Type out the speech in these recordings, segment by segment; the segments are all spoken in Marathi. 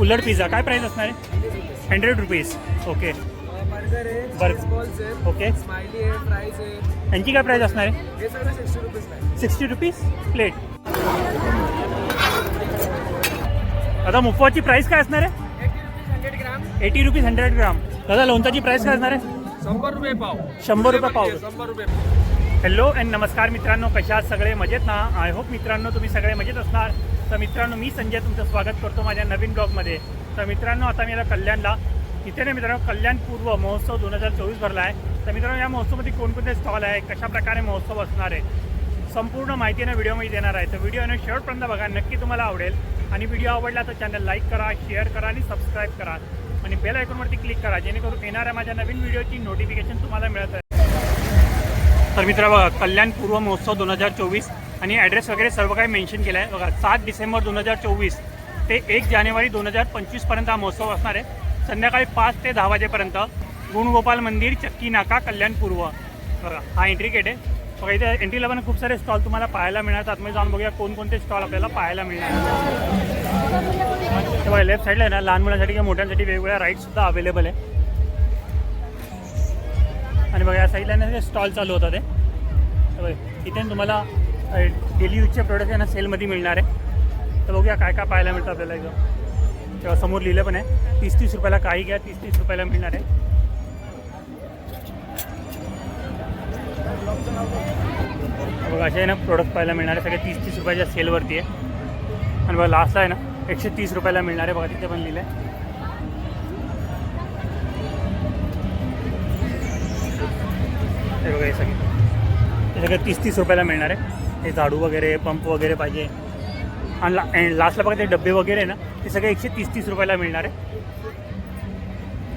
उलट पिझ्झा काय प्राईस असणार आहे? Hundred rupees okay burger okay यांची काय प्राईस असणार आहे? सिक्स्टी रुपीज प्लेट आता मुफवाची प्राईस काय असणार आहे? एटी रुपीज हंड्रेड ग्राम दादा लोणचाची प्राईस काय असणार आहे? शंभर रुपये पाव. शंभर रुपये पाव. शंभर रुपये. हॅलो अँड नमस्कार मित्रांनो कशा सगळे? मजेत ना? आय होप मित्रांनो तुम्ही सगळे मजेत असणार. तर मित्रांनो मी संजय तुमचं स्वागत करतो माझ्या नवीन ब्लॉगमध्ये. तर मित्रांनो आता मी आता कल्याणला. इथे ना मित्रांनो कल्याण पूर्व महोत्सव दोन हजार चोवीस भरला आहे. तर मित्रांनो या महोत्सवमध्ये कोणकोणते स्टॉल आहे? कशा प्रकारे महोत्सव असणार आहे? संपूर्ण माहिती ना व्हिडिओमध्ये देणार आहे. तर व्हिडिओ ना शेवटपर्यंत बघा नक्की तुम्हाला आवडेल. आणि व्हिडिओ आवडला तर चॅनल लाईक करा शेअर करा आणि सबस्क्राईब करा. आणि बेल आयकॉनवरती क्लिक करा जेणेकरून येणाऱ्या माझ्या नवीन व्हिडिओची नोटिफिकेशन तुम्हाला मिळत आहे तर मित्र बघा कल्याण पूर्व महोत्सव दोन हजार चोवीस आणि ॲड्रेस वगैरे सर्व काही मेन्शन केलं आहे. बघा सात डिसेंबर दोन हजार चोवीस ते एक जानेवारी दोन हजार पंचवीसपर्यंत हा महोत्सव असणार आहे. संध्याकाळी पाच ते दहा वाजेपर्यंत गुणगोपाल मंदिर चक्की नाका कल्याण पूर्व. बघा हा एंट्री गेट आहे. बघा इथे एंट्रीला पण खूप सारे स्टॉल तुम्हाला पाहायला मिळणार. आतमध्ये जाऊन बघूया कोणकोणते स्टॉल आपल्याला पाहायला मिळणार बघा लेफ्ट साईडला आहे ना लहान मुलांसाठी किंवा मोठ्यांसाठी वेगवेगळ्या राईड्ससुद्धा अवेलेबल आहे. आणि बघा या साईडला ना स्टॉल चालू होता ते इथे तुम्हाला डेली यूजचे प्रोडक्ट आहे ना सेलमध्ये मिळणार आहे. तर बघूया काय काय पाहायला मिळतं आपल्याला इथं. तेव्हा समोर लिहिलं पण आहे. तीस तीस रुपयाला काही घ्या तीस तीस रुपयाला मिळणार आहे. बघा असे आहे ना प्रोडक्ट पाहायला मिळणार आहे. सगळे तीस तीस रुपयाच्या सेलवरती आहे. आणि बघा लास्टला आहे ना एकशे तीस रुपयाला मिळणार आहे. बघा तिथे पण लिहिलं आहे हे बघा हे सगळे. हे सगळं तीस तीस रुपयाला मिळणार आहे. हे झाडू वगैरे पंप वगैरे पाहिजे. आणि ला and लास्टला बघा ते डबे वगैरे आहे ना ते सगळे एकशे तीस तीस रुपयाला मिळणार आहे.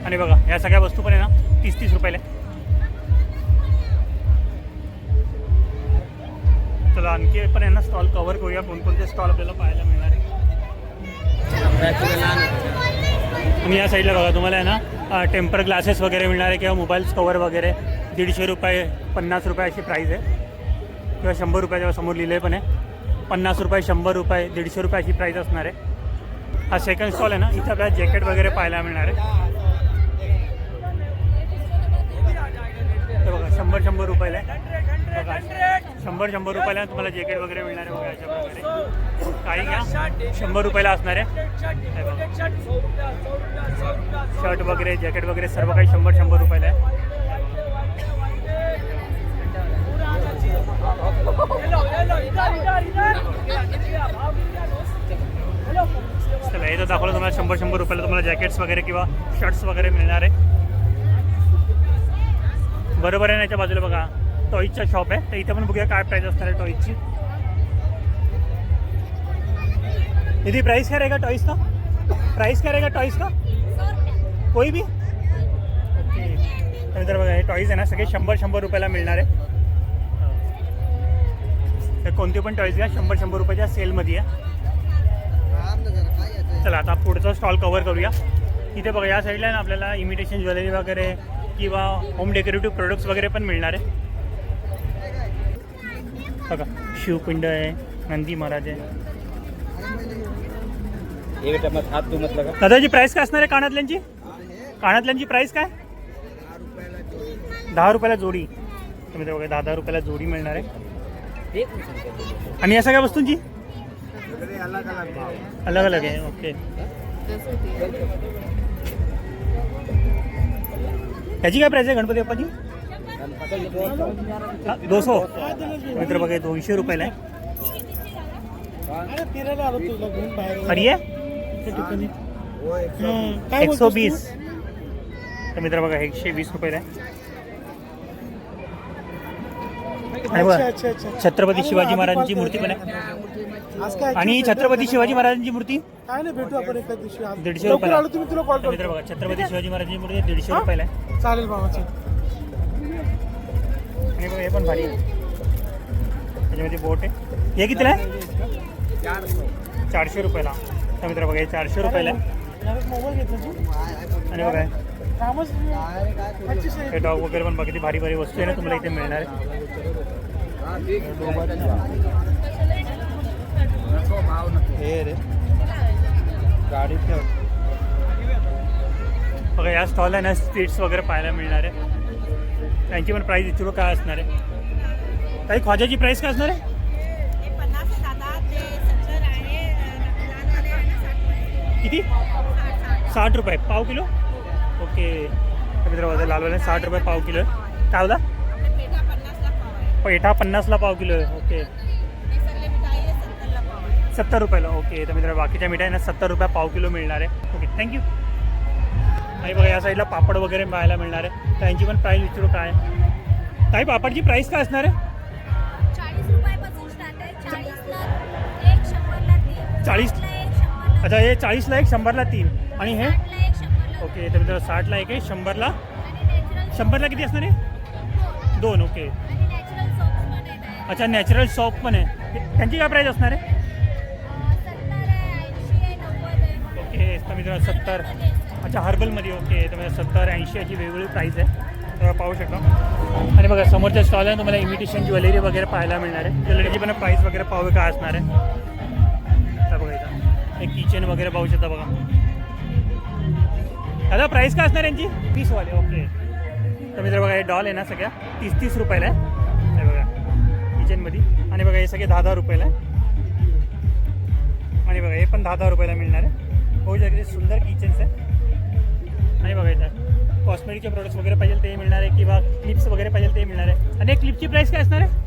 आणि बघा या सगळ्या वस्तू पण आहे ना तीस तीस रुपयाला चला आणखी पण आहे ना स्टॉल कव्हर करूया. कोणकोणते स्टॉल आपल्याला पाहायला मिळणार आहे. आणि या साईडला बघा तुम्हाला आहे ना टेम्पर ग्लासेस वगैरे मिळणार आहे किंवा मोबाईल्स कवर वगैरे. दीडशे रुपये पन्नास रुपये अशी प्राईस आहे. किंवा शंभर रुपयाच्या समोर लिहिले पण आहे पन्नास रुपये शंभर रुपये दीडशे रुपये अशी प्राईस असणार आहे. हा सेकंड स्टॉल आहे ना इथं आपल्याला जॅकेट वगैरे पाहायला मिळणार आहे. हे बघा शंभर शंभर रुपयाला आहे. बघा शंभर शंभर रुपयाला तुम्हाला जॅकेट वगैरे मिळणार आहे बघा याच्या प्रकारे. काही घ्या शंभर रुपयाला असणार आहे. शर्ट वगैरे जॅकेट वगैरे सर्व काही शंभर शंभर रुपयाला आहे. चला हे तर दाखवलं तुम्हाला शंभर शंभर रुपयाला तुम्हाला जॅकेट्स वगैरे किंवा शर्ट्स वगैरे मिळणार आहे. बरोबर आहे ना याच्या बाजूला बघा. टॉईजचा शॉप आहे. तर इथं पण बघूया काय प्राईस असणार आहे टॉईजची दीदी प्राइस क्या रहेगा टॉइस का प्राइस क्या रहेगा टॉइस का कोई भी ओके तर बघा हे टॉईज आहे ना सगळे शंभर शंभर रुपयाला मिळणार आहे. तर कोणते पण टॉईज घ्या. शंभर शंभर रुपयाच्या सेलमध्ये आहे चला आता पुढचा स्टॉल कवर करूया. इथे बघा या साईडला ना आपल्याला इमिटेशन ज्वेलरी वगैरे किंवा होम डेकोरेटिव्ह प्रोडक्ट्स वगैरे पण मिळणार आहे. बघा शिवपिंड आहे नंदी महाराज आहे. ये दादाची प्राइस काय असणार आहे कानातल्यांची? कानातल्यांची प्राइस काय? दहा रुपयाला जोडी. तुम्ही बघा दहा दहा रुपयाला जोडी मिळणार आहे. आणि या सगळ्या वस्तूंची? अलग अलग आहे ओके. ह्याची काय प्राइस आहे गणपती बाप्पाची? हा, दो सौ मित्र बघा हे दोनशे रुपयाला आहे. अरे ये एक सौ बीस तर मित्र बघा एकशे वीस रुपयाला आहे. आणि बघा छत्रपती शिवाजी महाराजांची मूर्ती पण आहे. आणि छत्रपती शिवाजी महाराजांची मूर्ती? काय नाही भेटू आपण एका दिवशी. आज. दीडशे लवकर रुपयाला. आलो तुम्ही तुला कॉल तर मित्र करतो बघा छत्रपती शिवाजी महाराजांची मूर्ती दीडशे रुपयाला आहे. चालेल आणि बघा हे पण भारी आहे. त्याच्यामध्ये बोट आहे. हे कितीला आहे? चारशे रुपयाला. तर मित्र बघा हे चारशे रुपयाला आहे. मोबाईल घेतला तू? आणि बघा हे कामच पच्चीस हे डॉग वगैरे पण बघा किती भारी भारी वस्तू आहे ना तुम्हाला इथे मिळणार आहे. हे रे गाडीत ठेव बघा या स्टॉलला ना स्ट्रीट्स वगैरे पाहायला मिळणार आहे. त्यांची पण प्राईस इथे काय असणार आहे. काही ख्वाजाची प्राईस काय असणार आहे? किती? साठ रुपये पाव किलो? ओके तर मित्रांनो साठ रुपये पाव किलो. काय होता पेठा पन्नासला पाव किलो आहे. ओके. सत्तर रुपयाला. ओके. तर मित्रांनो बाकीच्या मिठाई ना सत्तर रुपये पाव किलो मिळणार आहे. ओके थँक्यू आणि बघा या साईडला पापड वगैरे पाहायला मिळणार आहे. त्यांची पण प्राईस विचारू काय? ताई पापडची प्राईस काय असणार आहे? चाळीस अच्छा हे चाळीसला एक शंभरला तीन. आणि हे? ओके तर मित्रांनो साठला एक आहे शंभरला? शंभरला किती असणार आहे? दोन. ओके. अच्छा नॅचरल सॉप पण आहे. त्यांची काय प्राईस असणार आहे? ओके तर सत्तर. अच्छा हर्बलमध्ये ओके तुम्ही सत्तर ऐंशी याची वेगवेगळी प्राईस आहे. तर पाहू शकता. आणि बघा समोरच्या स्टॉल आहे तुम्हाला इमिटेशन ज्वेलरी वगैरे पाहायला मिळणार आहे. ज्वेलरीची पण प्राईस वगैरे पाहू काय असणार आहे? तर बघा इथं. एक किचन वगैरे पाहू शकता बघा. दादा प्राईस काय असणार यांची? तीसवाले ओके तर मित्र बघा हे डॉल आहे ना सगळ्या. तीस तीस रुपयाला आहे. किचनमध्ये आणि बघा हे सगळे दहा दहा रुपयाला आहे. आणि बघा हे पण दहा दहा रुपयाला मिळणार आहे. होऊ शकते सुंदर किचन्स आहे आणि बघा इथं कॉस्मेटिकचे प्रोडक्ट्स वगैरे पाहिजे ते मिळणार आहे किंवा क्लिप्स वगैरे पाहिजे ते मिळणार आहे. आणि क्लिपची प्राईस काय असणार आहे?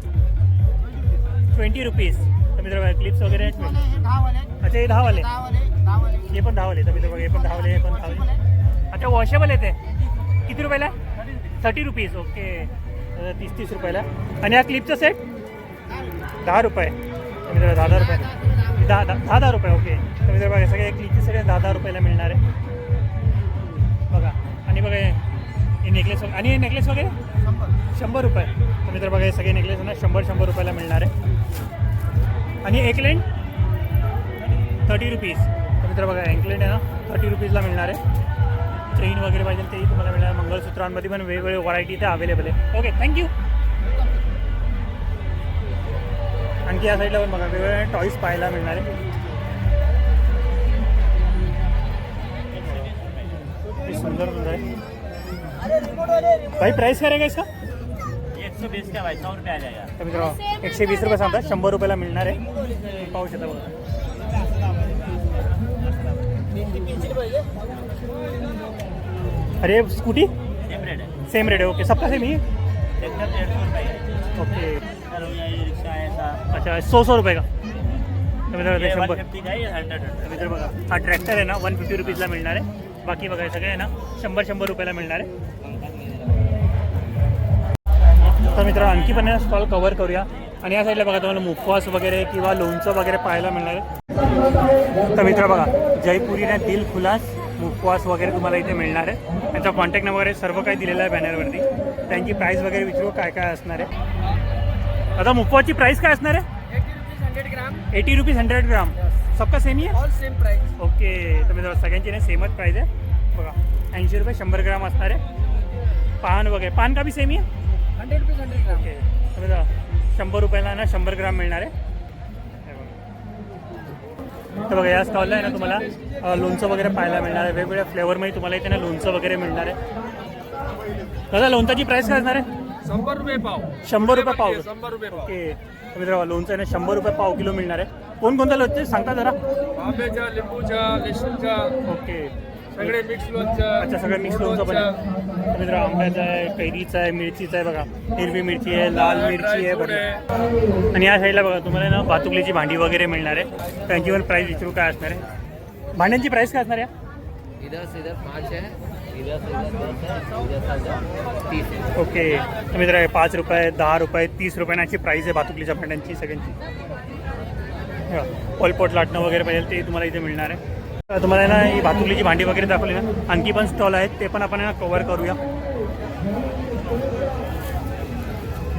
ट्वेंटी रुपीज तर मित्र क्लिप्स वगैरे अच्छा हे दहावाले हे पण दहावाले तर मित्र बघा हे पण दहावाले हे पण दहावाले अच्छा वॉशेबल येते किती रुपयाला? थर्टी रुपीज ओके तीस तीस रुपयाला. आणि या क्लिपचा सेट दहा रुपये. कमी मित्र दहा दहा रुपये. दहा दहा दहा दहा रुपये ओके तर मित्र बघा सगळे क्लिपचे सगळे दहा दहा रुपयाला मिळणार आहे. बघा. आणि बघा हे- नेकलेस नेकलेस आणि हे नेकलेस वगैरे? शंभर रुपये. तर मित्र बघा हे सगळे नेकलेस ना शंभर शंभर रुपयाला मिळणार आहे. आणि एक लेन थर्टी रुपीज तर मित्र बघा एकलेंड आहे ना थर्टी रुपीजला मिळणार आहे. चेन वगैरे पाहिजे तेही तुम्हाला मिळणार मंगळसूत्रांमध्ये पण वेगवेगळे व्हरायटी इथे अवेलेबल आहे. ओके थँक्यू आणखी या साईडला पण बघा वेगवेगळे टॉईस पाहायला मिळणार आहे सुंदर सुंदर आहे भाई प्राइस काय रहेगा इसका? एक सौ बीस का भाई सौ रुपये आ जाएगा। मित्रांनो एकशे वीस रुपये सांगतात शंभर रुपयाला मिळणार आहे पाहू शकता बघा अरे स्कूटी सेम रेट है। सेम रेट है ओके सबका सेम ही ओके अच्छा सौ सौ रुपये का? तर मित्रांनो ते ये वन शंभर मित्र बघा हा ट्रॅक्टर आहे ना वन फिफ्टी रुपीजला मिळणार आहे. बाकी बघा हे सगळे आहे ना शंभर शंभर रुपयाला मिळणार आहे. तर मित्र आणखी पण स्टॉल कव्हर करूया. आणि या साईडला बघा तुम्हाला मुखवास वगैरे किंवा लोणचं वगैरे पाहायला मिळणार आहे. तर मित्र बघा जयपुरी ना दिल खुलास मुखवास वगैरे तुम्हाला इथे मिळणार आहे. त्यांचा कॉन्टॅक्ट नंबर आहे सर्व काही दिलेलं आहे बॅनरवरती त्यांची प्राईस वगैरे विचारू काय काय असणार आहे. आता मुखवासची प्राईस काय असणार आहे? Eighty rupees hundred gram eighty rupees hundred gram सबका सेम ही है ऑल सेम प्राइस ओके तर मित्रांनो सगळ्यांची ना सेमच प्राईस आहे. बघा ऐंशी रुपये शंभर ग्राम असणार आहे. पान वगैरे पान का बी सेम ही आहे? Hundred rupees hundred gram okay तर मित्रांनो शंभर रुपयाला ना शंभर ग्राम मिळणार आहे. हे बघा. तर बघा या स्टॉलला आहे ना तुम्हाला लोणचं वगैरे पाहायला मिळणार आहे. वेगवेगळ्या फ्लेवरमध्ये तुम्हाला इथे ना लोणचं वगैरे मिळणार आहे. दादा लोणचाची प्राईस काय असणार आहे? शंभर रुपये पाव. शंभर रुपये पाव. शंभर रुपये पाव. ओके. लोणचं आहे ना शंभर रुपये पाव किलो मिळणार आहे. कोणकोणतं लोणचं सांगता जरा. आंब्याचं लिंबूचं लसूणचं ओके. सगळे मिक्स लोणचं अच्छा सगळं मिक्स लोणचं पण मित्र आंब्याचं आहे कैरीचं आहे मिरचीचं आहे बघा. हिरवी मिरची आहे लाल मिरची आहे बघा. आणि या साईडला बघा तुम्हाला ना भातुकलीची भांडी वगैरे मिळणार आहे. त्यांची पण प्राईस विचारू काय असणार आहे. भांड्यांची प्राईस काय असणार आहे? इधर से इधर पाँच है है है ओके. तर मित्र हे पाच रुपये दहा रुपये तीस रुपयांची प्राईस आहे भातुकलीच्या भांड्यांची सगळ्यांची. पोलपोट लाटणं वगैरे पाहिजे ते तुम्हाला इथे मिळणार आहे. तुम्हाला ना ही भातुकलीची भांडी वगैरे दाखवली ना आणखी पण स्टॉल आहेत ते पण आपण कव्हर करूया.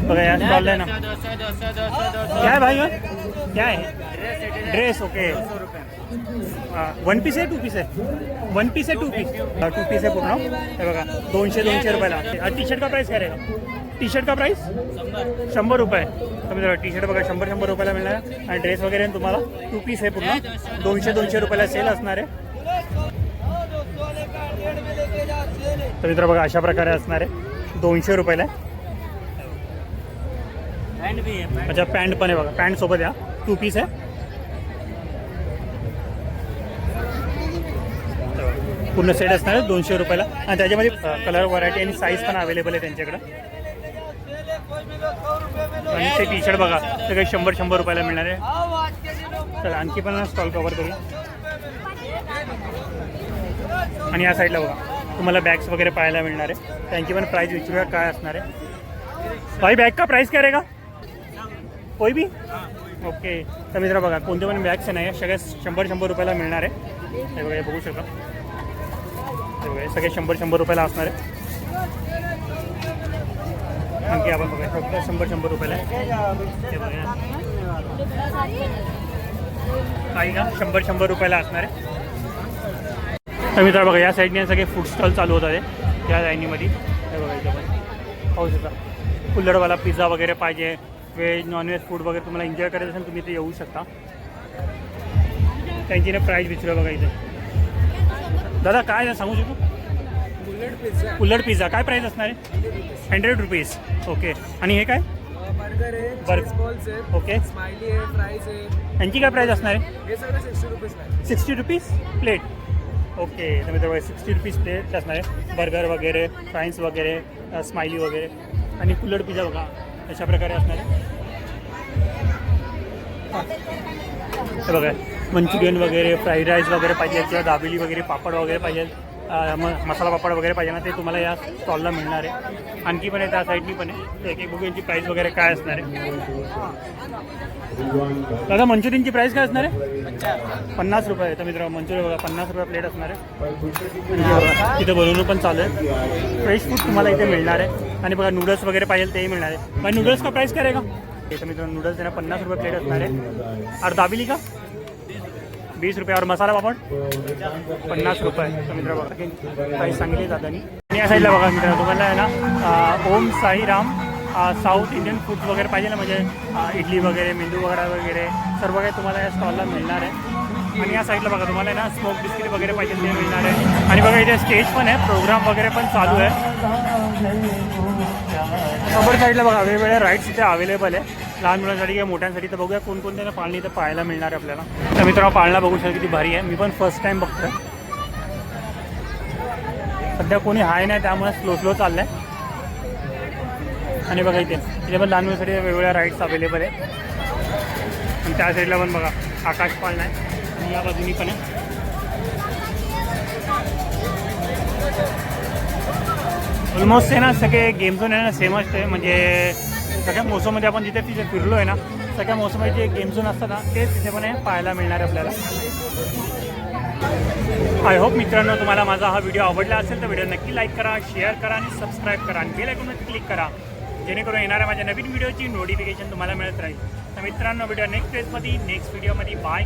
बघा या स्टॉलला आहे ना. क्या है? भाई ये? क्या है ड्रेस ओके वन पीस है टू पीस है? वन पीस है टू पीस टू पीस है पूर्ण हाँ? बोनशे बघा दोनशे दोनशे रुपयाला. टी शर्ट का प्राइस क्या रहेगा टी शर्ट का प्राइस शंबर रुपये. तुम्ही टी शर्ट बघा शंबर शंबर रुपयाला मिलना है आणि ड्रेस वगैरह तुम्हारा टू पीस है पूर्ण. दोनशे दोनशे रुपयाला सेल आना है तो मित्र बह अशा प्रकारे असणार आहे. दोनशे रुपयाला अच्छा पैंट पे बैंट सोबत टू पीस है पूर्ण सेट असणार आहे दोनशे रुपयाला. आणि त्याच्यामध्ये कलर व्हरायटी आणि साईज पण अवेलेबल आहे त्यांच्याकडं. आणि ते टी शर्ट बघा सगळे शंभर शंभर रुपयाला मिळणार आहे. तर आणखी पण स्टॉल कवर करू. आणि या साईडला बघा तुम्हाला बॅग्स वगैरे पाहायला मिळणार आहे. त्यांची पण प्राईस विचारूया काय असणार आहे. भाई बॅग का प्राईस काय रहेगा कोई भी ओके तर मित्र बघा कोणते पण बॅग्स नाही आहे शंभर शंभर रुपयाला मिळणार आहे. हे बघा बघू शकता. बघा सगळे शंभर शंभर रुपयाला असणार आहे. आणखी आपण बघा फक्त शंभर शंभर रुपयाला आहे. बघा काही का? शंभर शंभर रुपयाला असणार आहे. तर मित्र बघा या साईडने सगळे फूड स्टॉल चालू होतात आहे या लाईनीमध्ये हे बघा इथं पण. पाहू शकता कुल्लडवाला पिझ्झा वगैरे पाहिजे. व्हेज नॉनव्हेज फूड वगैरे तुम्हाला एन्जॉय करायचं असेल तुम्ही इथे येऊ शकता. त्यांची ना प्राईज विचारू बघा इथे. दादा काय सांगू शकतो कुल्लड पिझ्झा काय प्राईस असणार आहे? हंड्रेड रुपीज ओके आणि हे काय? बर्गर ओके यांची काय प्राईस असणार आहे? हे सिक्स्टी रुपीज प्लेट ओके तर मित्र सिक्स्टी रुपीज प्लेट असणार आहे. बर्गर वगैरे फ्राईन्स वगैरे स्माइली वगैरे. आणि कुल्लड पिझ्झा बघा अशा प्रकारे असणार आहे. हे बघा. मंचुरियन वगैरे फ्राईड राईस वगैरे पाहिजे किंवा दाबेली वगैरे पापड वगैरे पाहिजे म मसाला पापड वगैरे पाहिजे ना ते तुम्हाला या स्टॉलला मिळणार आहे. आणखी पण आहे त्या साईडनी पण आहे. एक एक बघू यांची प्राईस वगैरे काय असणार आहे. दादा मंचुरियनची प्राईस काय असणार आहे? पन्नास रुपये तर मित्र मंचुरियन बघा पन्नास रुपये प्लेट असणार आहे. तिथं इथं बनवणं पण चालू आहे. फ्रेश फूड तुम्हाला इथे मिळणार आहे. आणि बघा नूडल्स वगैरे पाहिजे तेही मिळणार आहे. मग नूडल्स का प्राईस काय आहे का? तर मित्र नूडल्स आहे ना पन्नास रुपये प्लेट असणार आहे. और दाबिली का? वीस रुपये और मसाला पापड पन्नास रुपये तर मित्र बघा प्राईस सांगितली दादानी आणि या साईडला बघा मित्र तुम्हाला आहे ना Om Sairam south Indian foods वगैरे पाहिजे ना म्हणजे इडली वगैरे मेंदू वगैरे वगैरे सर्व काही तुम्हाला या स्टॉलला मिळणार आहे. आणि या साईडला बघा तुम्हाला आहे ना स्मोक बिस्किट वगैरे पाहिजे ते मिळणार आहे. आणि बघा इथे स्टेज पण आहे प्रोग्राम वगैरे पण चालू आहे. समोर साईडला बघा वेगवेगळ्या राईड्स इथे अवेलेबल आहे. लहान मुलांसाठी किंवा मोठ्यांसाठी तर बघूया कोणकोणत्या पाळणी तर पाहायला मिळणार आहे आपल्याला. तर मित्रांनो पाळणा बघू शकतो किती भारी आहे. मी पण फर्स्ट टाइम बघतोय. सध्या कोणी हाय नाही त्यामुळे स्लो स्लो चाललंय. आणि बघा इथे इथे पण लहान मुलांसाठी वेगवेगळ्या राईड्स अवेलेबल आहे आणि त्या साईडला पण बघा आकाश पाळणा आहे. आणि या बाजूनी पण आहे. ऑलमोस्ट आहे ना सगळे गेम झोन आहे ना सेमच आहे. म्हणजे सगळ्या मोसममध्ये आपण जिथे तिथे फिरलो आहे ना सगळ्या मोसममध्ये जे गेम झोन असतात ना ते तिथे पण आहे पाहायला मिळणार आहे आपल्याला. आय होप मित्रांनो तुम्हाला माझा हा व्हिडिओ आवडला असेल तर व्हिडिओ नक्की लाईक करा शेअर करा आणि सबस्क्राईब करा आणि बेल आयकॉनवर क्लिक करा. जेणेकरून येणाऱ्या माझ्या नवीन व्हिडिओची नोटिफिकेशन तुम्हाला मिळत राहील. तर मित्रांनो व्हिडिओ नेक्स्ट फेजमध्ये नेक्स्ट व्हिडिओमध्ये बाय